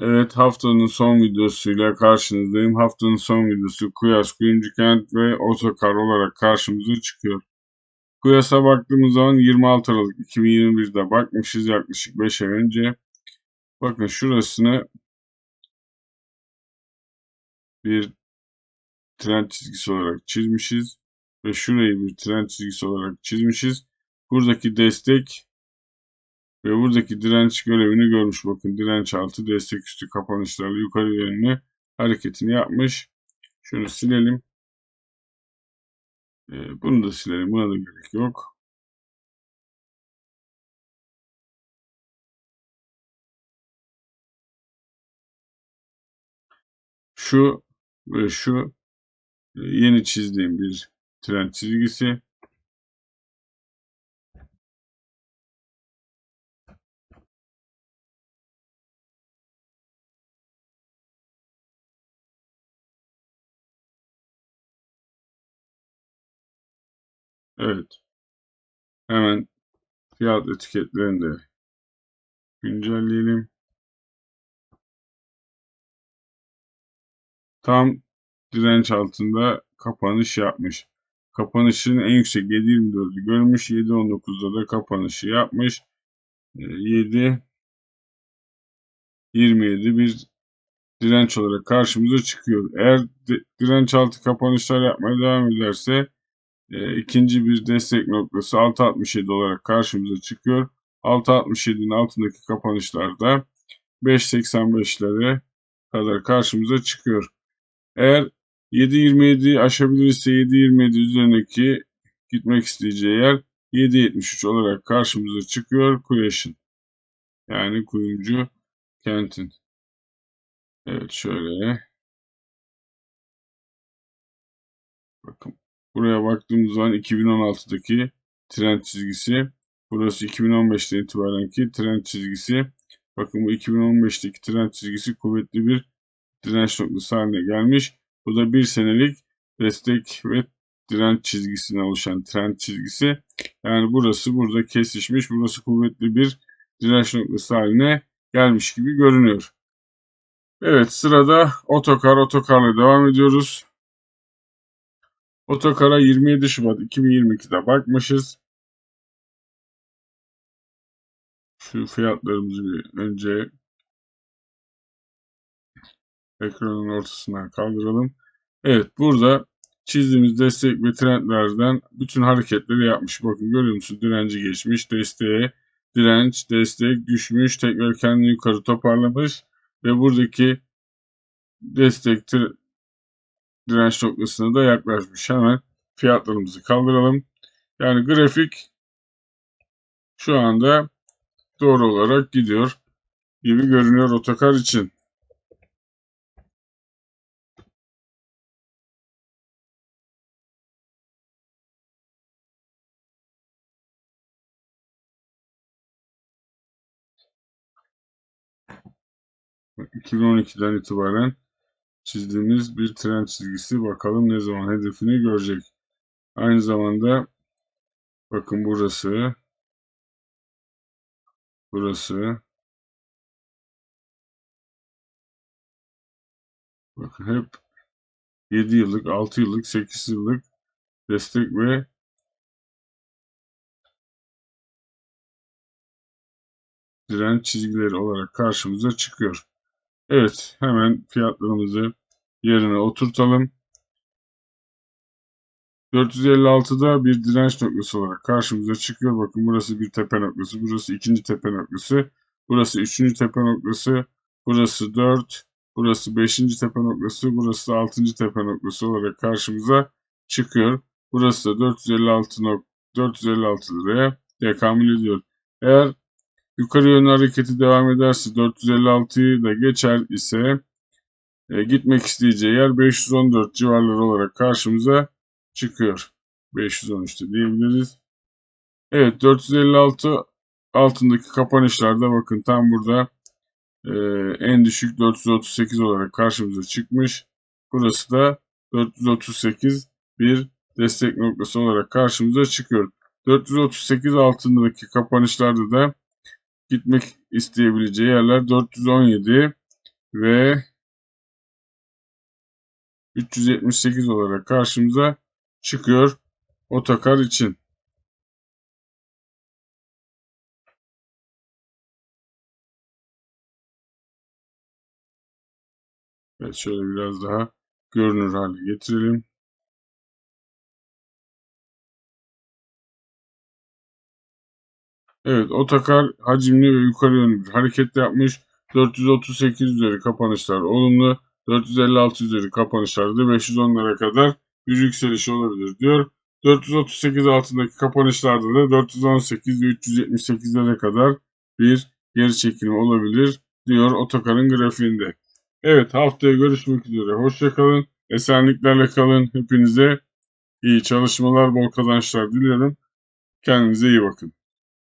Evet haftanın son videosuyla karşınızdayım. Haftanın son videosu Kuyas, Kuyumcu Kent ve Otokar olarak karşımıza çıkıyor. Kuyas'a baktığımız zaman 26 Aralık 2021'de bakmışız yaklaşık 5 ay önce. Bakın şurasını bir trend çizgisi olarak çizmişiz. Ve şurayı bir trend çizgisi olarak çizmişiz. Buradaki destek ve buradaki direnç görevini görmüş. Bakın direnç altı destek üstü kapanışlarla yukarı yönlü hareketini yapmış. Şunu silelim. Ee, bunu da silelim. Buna da gerek yok. Şu ve şu e, yeni çizdiğim bir trend çizgisi. Evet. Hemen fiyat etiketlerini de güncelleyelim. Tam direnç altında kapanış yapmış. Kapanışın en yüksek 7.24'ü görmüş. 7.19'da da kapanışı yapmış. 7 27 bir direnç olarak karşımıza çıkıyor. Eğer direnç altı kapanışlar yapmaya devam ederse e, ikinci bir destek noktası 6.67 olarak karşımıza çıkıyor. 6.67'nin altındaki kapanışlarda 5.85'lere kadar karşımıza çıkıyor. Eğer 7.27'yi aşabilirse 7.27 üzerindeki gitmek isteyeceği yer 7.73 olarak karşımıza çıkıyor Kuyaş'ın. Yani kuyumcu kentin. Evet şöyle. Bakın Buraya baktığımız zaman 2016'daki trend çizgisi. Burası 2015'ten itibarenki trend çizgisi. Bakın bu 2015'teki trend çizgisi kuvvetli bir direnç noktası haline gelmiş. Bu da bir senelik destek ve direnç çizgisine oluşan trend çizgisi. Yani burası burada kesişmiş. Burası kuvvetli bir direnç noktası haline gelmiş gibi görünüyor. Evet sırada otokar. Otokarla devam ediyoruz. Otokara 27 Şubat 2022'de bakmışız. Şu fiyatlarımızı bir önce ekranın ortasına kaldıralım. Evet burada çizdiğimiz destek ve trendlerden bütün hareketleri yapmış. Bakın görüyor musunuz? Direnci geçmiş, desteğe, direnç, destek düşmüş, tekrar kendini yukarı toparlamış ve buradaki destek direnç noktasına da yaklaşmış. Hemen fiyatlarımızı kaldıralım. Yani grafik şu anda doğru olarak gidiyor gibi görünüyor otokar için. ...2012'den itibaren çizdiğimiz bir trend çizgisi. Bakalım ne zaman hedefini görecek. Aynı zamanda bakın burası burası bakın hep 7 yıllık, 6 yıllık, 8 yıllık destek ve direnç çizgileri olarak karşımıza çıkıyor. Evet, hemen fiyatlarımızı yerine oturtalım. 456'da bir direnç noktası olarak karşımıza çıkıyor. Bakın burası bir tepe noktası, burası ikinci tepe noktası, burası üçüncü tepe noktası, burası 4, burası beşinci tepe noktası, burası altıncı tepe noktası olarak karşımıza çıkıyor. Burası da 456 nok 456 liraya tekamül ediyor. Eğer yukarı yönlü hareketi devam ederse 456'yı da geçer ise e, gitmek isteyeceği yer 514 civarları olarak karşımıza çıkıyor. 513'te diyebiliriz. Evet 456 altındaki kapanışlarda bakın tam burada e, en düşük 438 olarak karşımıza çıkmış. Burası da 438 bir destek noktası olarak karşımıza çıkıyor. 438 altındaki kapanışlarda da gitmek isteyebileceği yerler 417 ve 378 olarak karşımıza çıkıyor otokar için. Evet şöyle biraz daha görünür hale getirelim. Evet otokar hacimli ve yukarı yönlü bir hareket yapmış. 438 üzeri kapanışlar olumlu. 456 üzeri kapanışlarda 510'lara kadar bir yükseliş olabilir diyor. 438 altındaki kapanışlarda da 418 ve 378'lere kadar bir geri çekilme olabilir diyor otokarın grafiğinde. Evet haftaya görüşmek üzere. Hoşçakalın. Esenliklerle kalın. Hepinize iyi çalışmalar, bol kazançlar diliyorum. Kendinize iyi bakın.